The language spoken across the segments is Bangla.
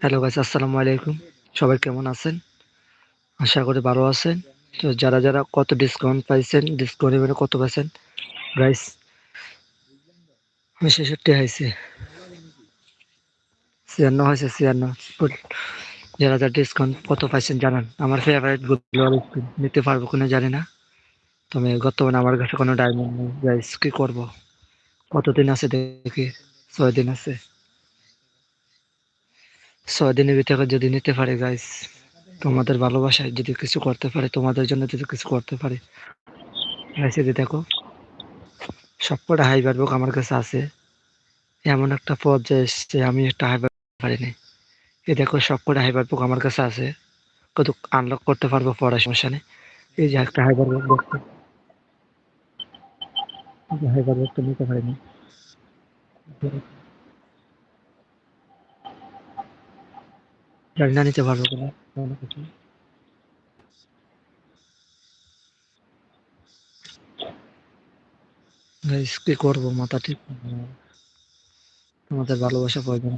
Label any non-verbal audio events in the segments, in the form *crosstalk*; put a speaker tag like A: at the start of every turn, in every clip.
A: হ্যালো গাইস, আসসালামু আলাইকুম। সবাই কেমন আছেন? আশা করি ভালো আছেন। তো যারা যারা কত ডিসকাউন্ট পাইছেন ডিসকাউন্ট এবারে কত পাইছেন, গাইস, আমি ছেষট্টি হয়েছে। ছিয়ান্ন হয়েছে, ছিয়ান্ন। যারা যারা ডিসকাউন্ট কত পাইছেন জানান। আমার ফেভারিটগুলো নিতে পারব কিনা জানি না। তবে বর্তমানে আমার কাছে কোনো ডায়মন্ড নেই। গাইস, কি করব? কতদিন আছে দেখি ছয় দিন আছে। দিনের ভিতরে যদি নিতে পারে গাইস তোমাদের ভালোবাসায় যদি কিছু করতে পারে, তোমাদের জন্য যদি কিছু করতে পারে। যদি দেখো, সবকটা হাইবার বুক আমার কাছে আছে। এমন একটা পথ যে এসছে, আমি একটা হাইবার পারিনি। এই দেখো, সবকটা হাইবার বুক আমার কাছে আছে। কত আনলক করতে পারব পড়া সমস্যা নেই। এই যে একটা হাইবার বুক দেখতে। হাইবার বুকটা নিতে পারিনি। জানি না নিতে পারব কি করব, মাথা ঠিক তোমাদের ভালোবাসা প্রয়োজন।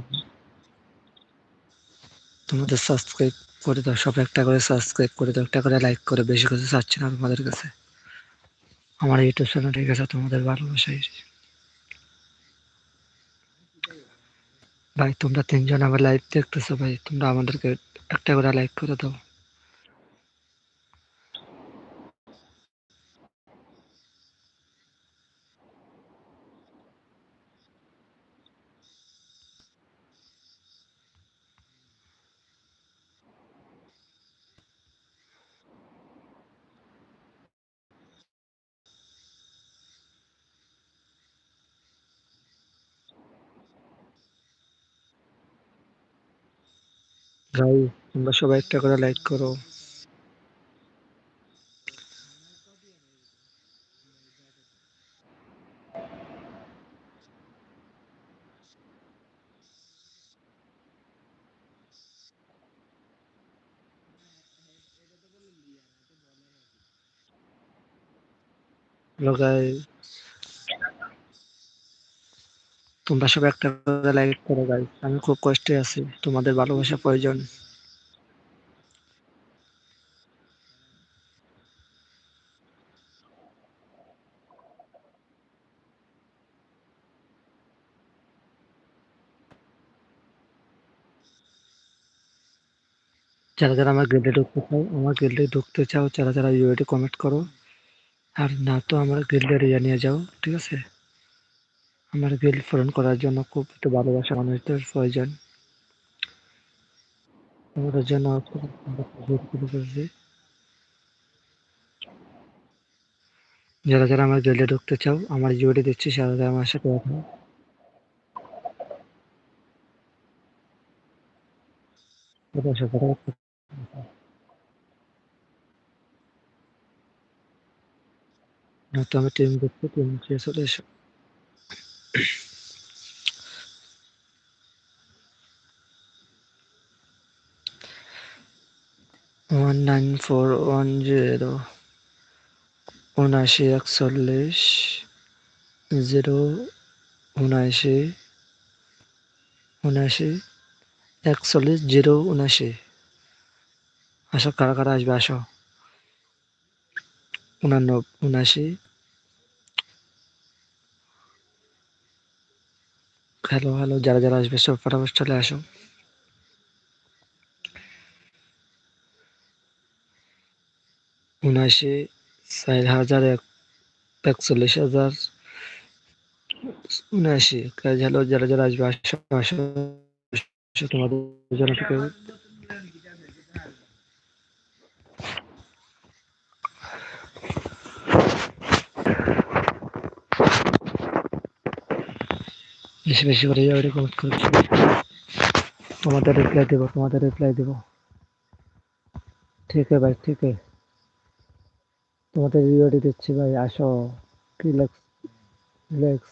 A: তোমাদের সাবস্ক্রাইব করে দাও, সব একটা করে সাবস্ক্রাইব করে দাও, একটা করে লাইক করে, বেশি কিছু চাচ্ছি না তোমাদের কাছে। আমার ইউটিউব চ্যানেল ঠিক আছে, তোমাদের ভালোবাসাই। ভাই তোমরা তিনজন আমার লাইভ দেখতেছো ভাই তোমরা আমাদেরকে একটা করে লাইক করে দাও। ভাই তোমরা সবাই একটা করে লাইক করো। তোমরা সব একটা করে লাইক করো গাই আমি খুব কষ্টে আছি, তোমাদের ভালোবাসা প্রয়োজন। যারা যারা আমার গিল্ডে ঢুকতে চাও, আমার গিল্ডে ঢুকতে চাও, যারা যারা ইউআইডি কমেন্ট করো। আর না তো আমার গিল্ডের ইয়ে নিয়ে যাও, ঠিক আছে? আমার গিল্ড পূরণ করার জন্য খুব একটু ভালোবাসা মানুষদের প্রয়োজন। তোমাদের জন্য যারা যারা আমার গিল্ডে ঢুকতে চাও, আমার ইউআইডি দিচ্ছি যারা আমার সাথে এখন আমি টিম দেখতে টিম চলে এসো। One nine four one zero উনআশি একচল্লিশ জিরো উনআশি উনআশি একচল্লিশ জিরো উনআশি আসো, কারা কারা আসবে, আসো। উনানব্বই উনআশি হ্যালো হ্যালো, যারা যারা আসবে, সব ফটাফট চলে আসো। উনআশি চার হাজার, এক, একচল্লিশ হাজার, উনআশি। হ্যালো, যারা যারা আসবে, আসো আসো তোমাদের জন্য বেশি বেশি করে যাও কমেন্ট করে তোমাদের রিপ্লাই দেবো, তোমাদের রিপ্লাই দেবো। ঠিক আছে ভাই, ঠিক আছে। তোমাদের ভিডিওটি দিচ্ছি ভাই, আসো। রিল্যাক্স রিল্যাক্স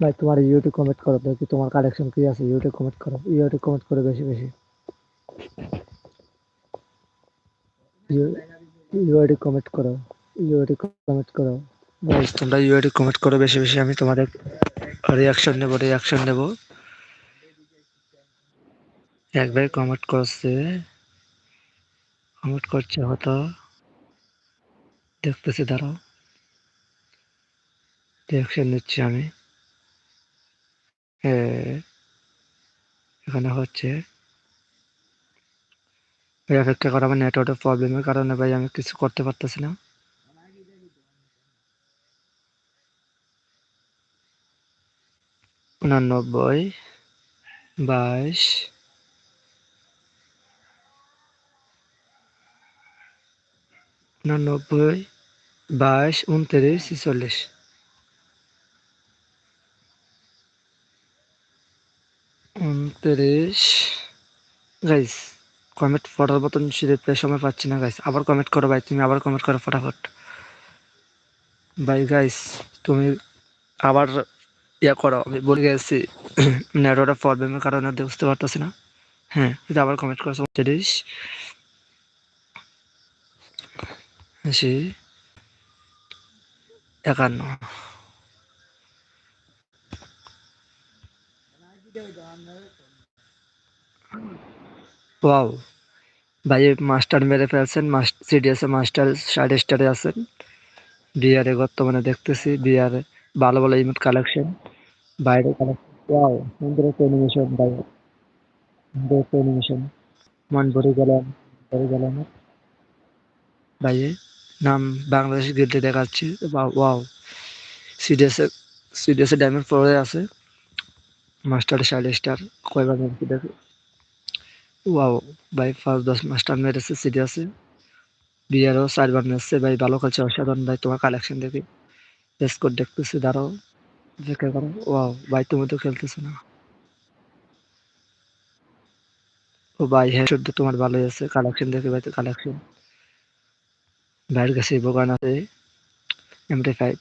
A: ভাই, তোমার ইউটিউব কমেন্ট করো, দেখি তোমার কালেকশন কি আছে ইউটিউব কমেন্ট করো। ইউটিউব কমেন্ট করো বেশি বেশি। ইউআইডি কমেন্ট করো ইউআইডি কমেন্ট করো। তোমরা ইউআইডি কমেন্ট করো বেশি বেশি, আমি তোমাদের রিয়াকশন নেব রিয়াকশন নেব। এক ভাই কমেন্ট করছে। কমেন্ট করছে হয়তো। দেখতেছি, দাঁড়াও। রিয়াকশন নিচ্ছি আমি। এখানে হচ্ছে। অপেক্ষা করা আমার নেটওয়ার্কের প্রবলেমের কারণে ভাই আমি কিছু করতে পারতেছি না। উনানব্বই, বাইশ উনানব্বই, বাইশ, উনত্রিশ, ছিচল্লিশ। উনত্রিশ। গাইস কমেন্ট পড়ার মতন রিপ্লাই সময় পাচ্ছি না গাইস আবার কমেন্ট করো ভাই, তুমি আবার কমেন্ট করো ফটাফট। ভাই গাইস তুমি আবার ইয়া করো আমি বলে গেছি *clears throat* নেটওয়ার্কের প্রবলেমের কারণে বুঝতে পারতেছি না। হ্যাঁ যদি আবার কমেন্ট করো তিরিশ আশি। একান্ন। ওয়াও ভাই মাস্টার মেরে ফেলছেন সিডিএস মাস্টার ষাট স্টারে আছেন। বিয়ারে বর্তমানে দেখতেছি বিয়ারে ভালো ভালো ইমোট কালেকশন বাইরে কালেকশন ওয়াও, সুন্দর একটা অ্যানিমেশন ভাই। সুন্দর একটা অ্যানিমেশন মন ভরে গেলাম ভরে গেলাম। ভাইয়ে নাম বাংলাদেশ গিল্ডে দেখাচ্ছি। ওয়াও সিডিএস সিডিএস ডায়মন্ড ফোরে আছে। মাস্টার ষাট স্টার কয়বার মেরেছে দেখো? ওয়াও, ভাই ফার্স্ট দশ মাস্টার মেরেছে সিডিএসে বিয়ারও চারবার মেরেছে ভাই, ভালো খেলছে, অসাধারণ। ভাই, তোমার কালেকশন দেখি। স্কোর দেখতেছি, দাঁড়াও। দেখে করো ওয়াও, ভাই তুমি তো খেলতেছো না। ও ভাই হ্যাঁ শুদ্ধ তোমার ভালোই আছে কালেকশন দেখে ভাই তো কালেকশন ভাইয়ের কাছে বোগান আছে এমটি ফাইভ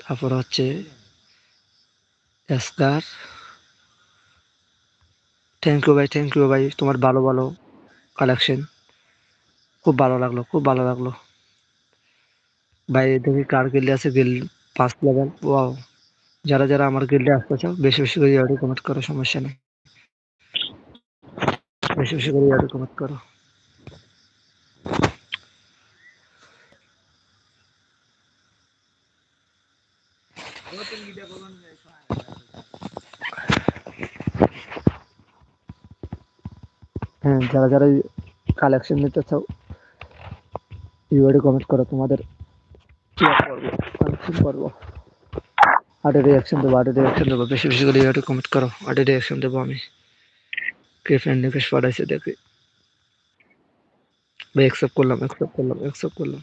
A: তারপর হচ্ছে এসকার থ্যাংক ইউ ভাই থ্যাংক ইউ ভাই, তোমার ভালো ভালো কালেকশন খুব ভালো লাগল, খুব ভালো লাগল। ভাই, দেখি কার গিল্ডে আছে গিল্ড ফার্স্ট লেভেল ওয়াও যারা যারা আমার গিল্ডে আসতে চাও বেশি বেশি করে ইয়ার্ডে কমেন্ট করো, সমস্যা নেই। বেশি বেশি করে ইয়ার্ডে কমেন্ট করো। হ্যাঁ যারা যারা কালেকশন নিতে চাও ইউআইডি কমেন্ট করো, তোমাদের কালেকশন করব। আটে রিয়াকশন দেবো আটে রিয়াকশন দেবো। বেশি বেশি করে ইউআইডি কমেন্ট করো। আটে রিয়াকশন দেবো আমি। কে ফ্রেন্ড রিকোয়েস্ট পাঠাইছে দেখি। ভাই অ্যাকসেপ্ট করলাম অ্যাকসেপ্ট করলাম অ্যাকসেপ্ট করলাম।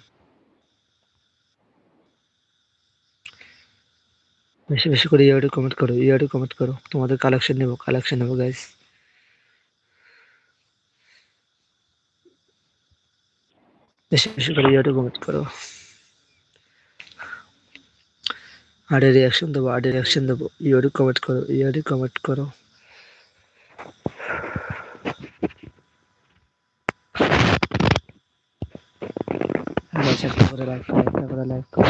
A: বেশি বেশি করে ইউআইডি কমেন্ট করো ইউআইডি কমেন্ট করো। তোমাদের কালেকশন নেব কালেকশন নেব গাইস বেশি বেশি করে ইউআইডি কমেন্ট করো। আডে রিয়াকশন দেবো আডে রিয়াকশন দেবো ইউআইডি কমেন্ট করো ইউআইডি কমেন্ট করো গাইস একটা করে লাইক করো একটা করে লাইক করো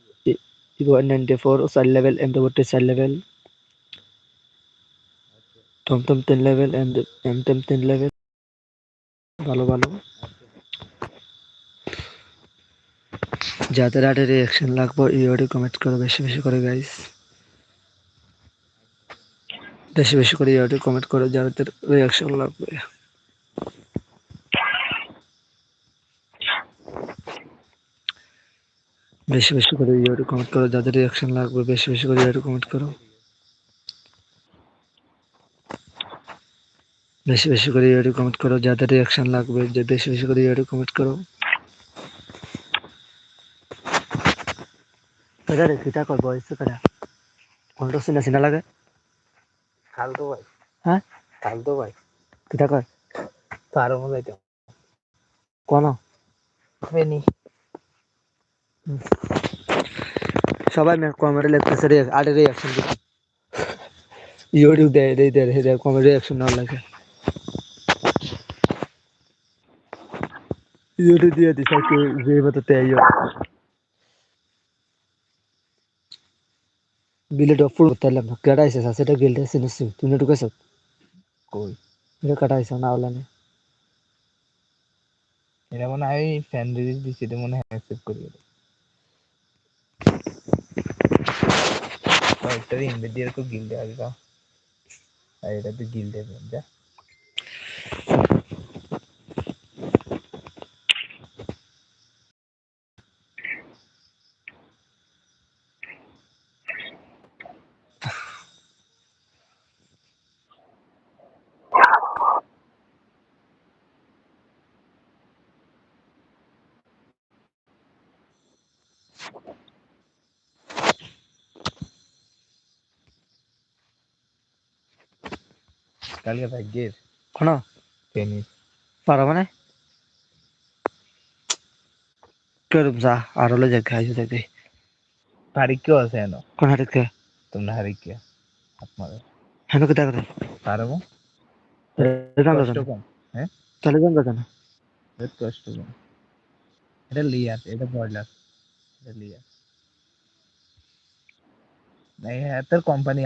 A: এম ফোরটি চার লেভেল টমটম তিন লেভেল এম এম টেম তিন লেভেল ভালো ভালো যাদের আটে রিয়াকশন লাগবে ইউআইডি কমেন্ট করো বেশি বেশি করে গাইস বেশি বেশি করে ইউআইডি কমেন্ট করো, যাদের রিয়াকশন লাগবে। বেশি বেশি করে ইউটিউব কমেন্ট করো যাদের রিয়াকশন লাগবে বেশি বেশি করে ইউটিউব কমেন্ট করো। বেশি বেশি করে ইউটিউব কমেন্ট করো যাদের রিয়াকশন লাগবে যে বেশি বেশি করে ইউটিউব কমেন্ট করো। কেডা রে কিটা কর বয়স কেডা কোনটা সিনা সিনা লাগে?
B: খালতো ভাই।
A: হ্যাঁ
B: খালতো ভাই।
A: কিটা কর
B: পারো মনে যাইতে
A: কোন?
B: ফেনি
A: সবাই কমেন্টে লিখতেছে আরে রিয়াকশন দিতে ইউটিউব দেয় দেয় দেয় দেয় কমেন্ট রিয়াকশন না লাগে। ইউটিউব দিয়ে দিছে কি যে মতো বিলেট অফ করতে পারলাম না আইসে সেটা গিলতে সিনেছি তুমি ঢুকেছ
B: কই?
A: এটা কাটা আইসো না ওলা নেই
B: এটা মনে হয় ফ্যান রিলিজ দিছি এটা মনে হয় অ্যাকসেপ্ট করি কয়েকটা ইনভেট দিয়ে टक्कै हिँड्दै गिल्दै अलिक गिल्दै কালকে ভাগ্যের
A: কোন
B: টেনিস
A: পারো মানে করুম যা আর হলে যাক খাইছো দেখে
B: হারিক কেউ আছে এনো
A: কোন হারিকে
B: তোমরা হারিক কে আপনার
A: হেন কিটা করে
B: পারব
A: জান
B: কষ্ট
A: জান
B: কম হ্যাঁ
A: তাহলে জান জান
B: বহুত কষ্ট কম এটা লিয়ার এটা বয়লার এটা লিয়ার নাই হ্যাঁ তোর কোম্পানি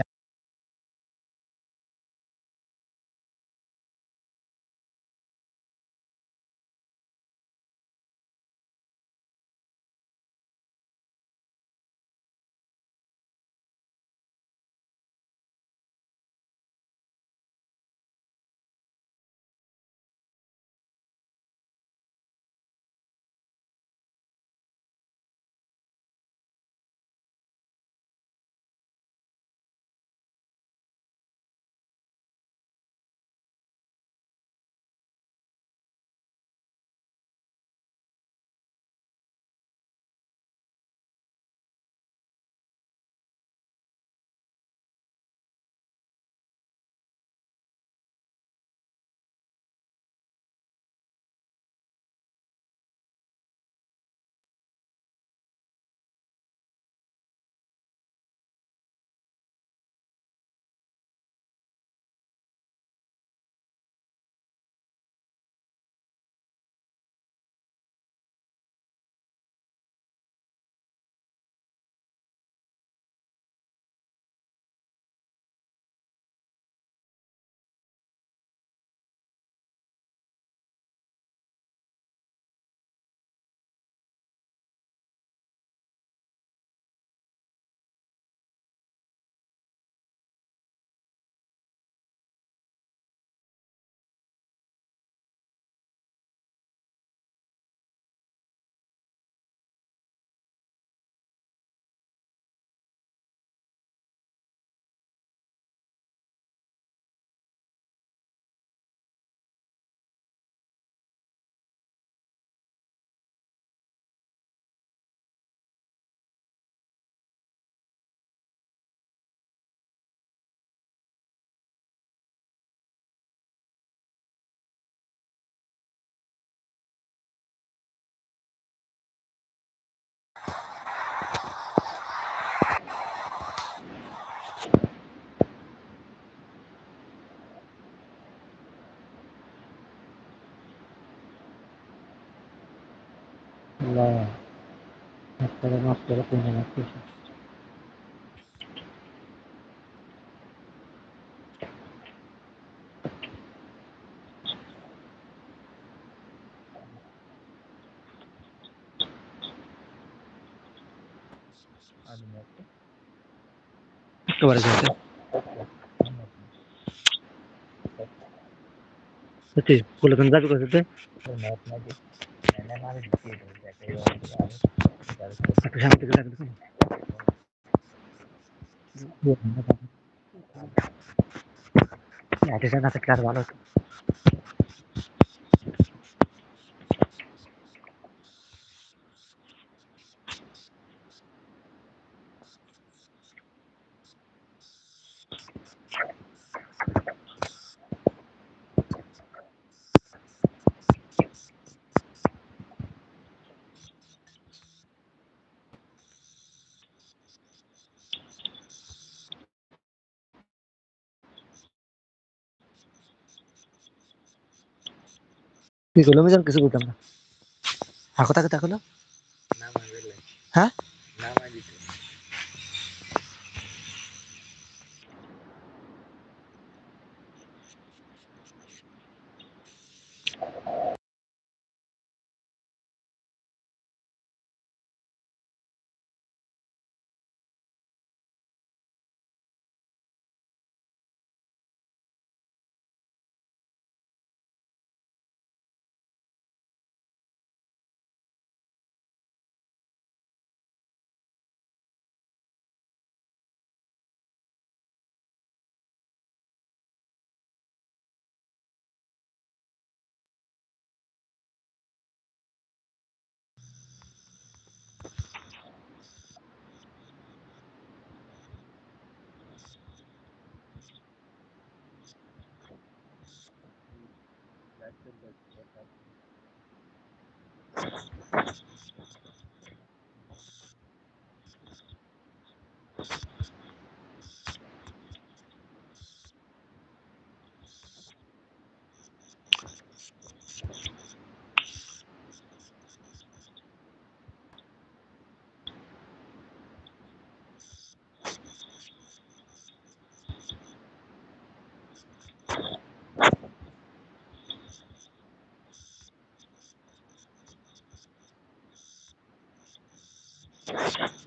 A: আপনারা মাফ করে পুণ্য মাফ করুন একেবারে যাচ্ছে সত্যি বলে তুমি যাবি কোথাতে
B: মত
A: Ya, te sientas a quedar balón. কি করল আমি কিছু করতাম না আর কথা কথা হলো হ্যাঁ Thank you. Thank you.